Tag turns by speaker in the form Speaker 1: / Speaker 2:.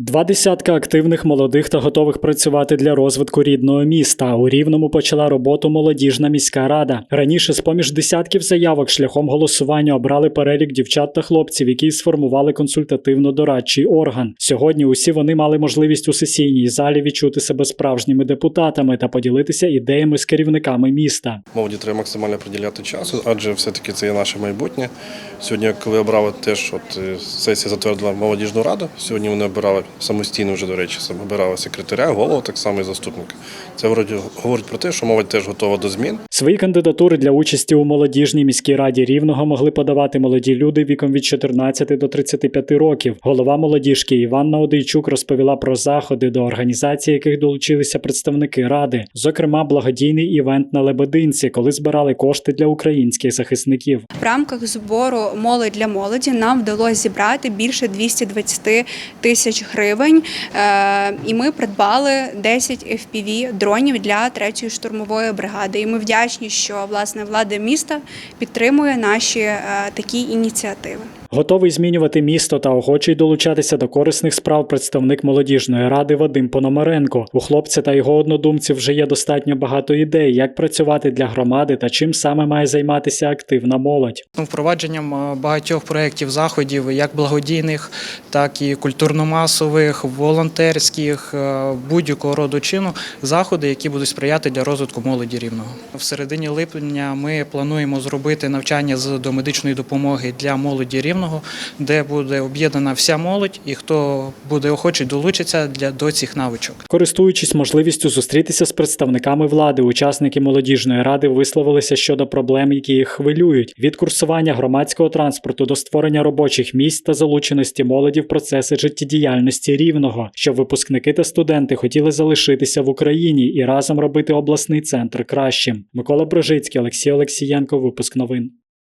Speaker 1: Два десятка активних молодих та готових працювати для розвитку рідного міста. У Рівному почала роботу молодіжна міська рада. Раніше з поміж десятків заявок шляхом голосування обрали перелік дівчат та хлопців, які сформували консультативно-дорадчий орган. Сьогодні усі вони мали можливість у сесійній залі відчути себе справжніми депутатами та поділитися ідеями з керівниками міста.
Speaker 2: Молоді треба максимально приділяти часу, адже все-таки це є наше майбутнє. Сьогодні, коли обрали теж, от е, сесія затвердила молодіжну раду. Сьогодні вони обирали самостійно вже, до речі, сам обирали секретаря, голову, так само і заступника. Це вроді говорить про те, що молодь теж готова до змін.
Speaker 1: Свої кандидатури для участі у молодіжній міській раді рівного могли подавати молоді люди віком від 14 до 35 років. Голова молодіжки Іванна Одейчук розповіла про заходи, до організації яких долучилися представники ради, зокрема благодійний івент на Лебединці, коли збирали кошти для українських захисників.
Speaker 3: В рамках збору молодь для молоді нам вдалося зібрати більше 220 тисяч гривень, Е, і ми придбали 10 FPV дронів для третьої штурмової бригади. І ми вдячні, що власне влада міста підтримує наші е, такі ініціативи.
Speaker 1: Готовий змінювати місто та охочий долучатися до корисних справ представник молодіжної ради Вадим Пономаренко. У хлопця та його однодумців вже є достатньо багато ідей, як працювати для громади та чим саме має займатися активна молодь.
Speaker 4: Ну, Впровадженням е, багатьох проєктів заходів, як благодійних, так і культурно-масових, волонтерських, е, будь-якого роду чину, заходи, які будуть сприяти для розвитку молоді рівного. В середині липня ми плануємо зробити навчання з домедичної допомоги для молоді рівного, де буде об'єднана вся молодь, і хто буде охочий долучиться для до цих навичок.
Speaker 1: Користуючись можливістю зустрітися з представниками влади, учасники молодіжної ради висловилися щодо проблем, які їх хвилюють: від курсування громадського транспорту до створення робочих місць та залученості молоді в процеси життєдіяльності рівного, щоб випускники та студенти хотіли залишитися в Україні і разом робити обласний центр кращим. Микола Брожицький, Олексій Олексієнко, випуск новин.